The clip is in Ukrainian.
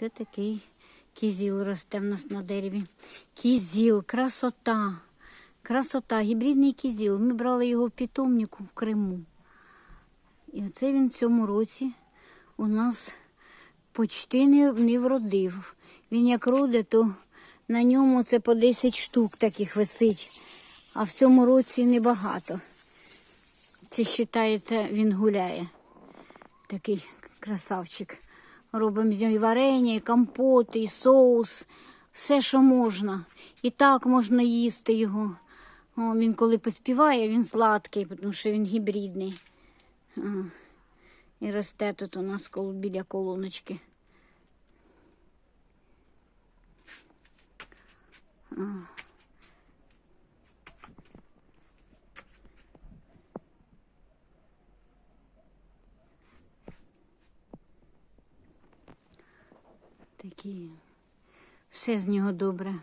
Це такий кізіл росте в нас на дереві. Кізіл, красота. Красота, гібридний кізіл. Ми брали його в питомнику в Криму. І оце він в цьому році у нас почти не, не вродив. Він як роде, то на ньому це по 10 штук таких висить, а в цьому році небагато. Це вважається, він гуляє. Такий красавчик. Робимо з нього і варення, і компоти, і соус, все, що можна. І так можна їсти його. О, він коли поспіває, він сладкий, тому що він гібридний. А, І росте тут у нас коло, біля колоночки. А. Такі. Все з нього добре.